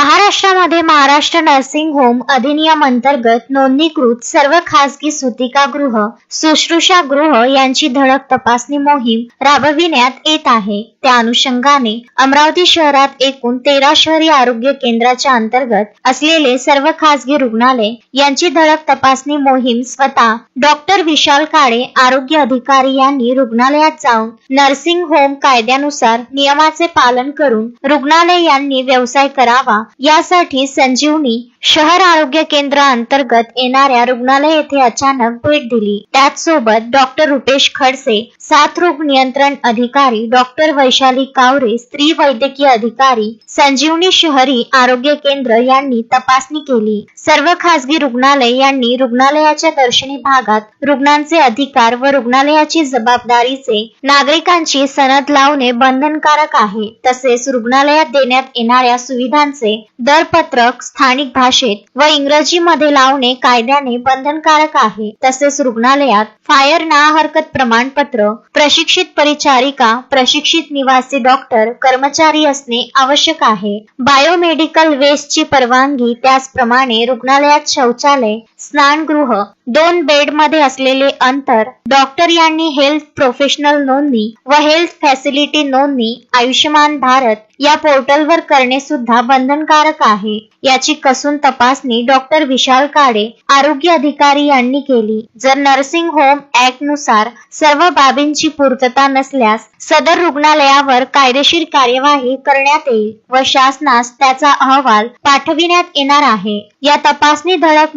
महाराष्ट्रामध्ये Maharashtra nursing home अधिनियम अंतर्गत नोंदणीकृत सर्व खासगी सुतिकागृह शुश्रूषागृह यांची धडक तपासणी मोहीम राबविण्यात येत आहे. त्या अनुषंगाने अमरावती शहरात एकूण तेरा शहरी आरोग्य केंद्राच्या अंतर्गत असलेले सर्व खासगी रुग्णालय यांची धडक तपासणी मोहीम स्वतः डॉक्टर विशाल काळे आरोग्य अधिकारी यांनी रुग्णालयात जाऊन नर्सिंग होम कायद्यानुसार नियमाचे पालन करून रुग्णालय यांनी व्यवसाय करावा यासाठी संजीवनी शहर आरोग्य केंद्र अंतर्गत येणाऱ्या रुग्णालय येथे अचानक भेट दिली. त्याचसोबत डॉक्टर रुपेश खडसे साथ रोग नियंत्रण अधिकारी डॉक्टर वैशाली कावरे स्त्री वैद्यकीय अधिकारी संजीवनी शहरी आरोग्य केंद्र यांनी तपासणी केली. सर्व खासगी रुग्णालय यांनी रुग्णालयाच्या दर्शनी भागात रुग्णांचे अधिकार व रुग्णालयाची जबाबदारीचे नागरिकांची सनद लावणे बंधनकारक आहे. तसेच रुग्णालयात देण्यात येणाऱ्या सुविधांचे दरपत्रक स्थानिक भाषेत व इंग्रजीमध्ये लावणे कायद्याने बंधनकारक आहे. तसेच रुग्णालयात फायर ना हरकत प्रमाणपत्र प्रशिक्षित परिचारिका प्रशिक्षित निवासी डॉक्टर कर्मचारी असणे आवश्यक आहे. बायोमेडिकल वेस्टची परवानगी त्याचप्रमाणे रुग्णालयात शौचालय स्नानगृह दोन बेडमध्ये असलेले अंतर डॉक्टर यांनी हेल्थ प्रोफेशनल नोंदणी व हेल्थ फॅसिलिटी नोंदणी आयुष्यमान भारत या पोर्टलवर करणे सुद्धा बंधनकारक आहे. याची कसून तपासणी डॉक्टर विशाल काडे आरोग्य अधिकारी यांनी केली. जर नर्सिंग होम ऍक्टनुसार सर्व बाबींची पूर्तता नसल्यास सदर रुग्णालयावर कायदेशीर कार्यवाही करण्यात येईल व शासनास त्याचा अहवाल पाठविण्यात येणार आहे. या तपासणी धडक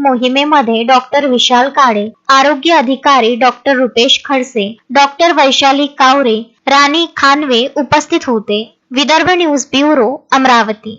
मध्ये डॉक्टर विशाल काळे आरोग्य अधिकारी डॉक्टर रुपेश खडसे डॉक्टर वैशाली कावरे राणी खानवे उपस्थित होते. Vidarbha news bureau Amravati.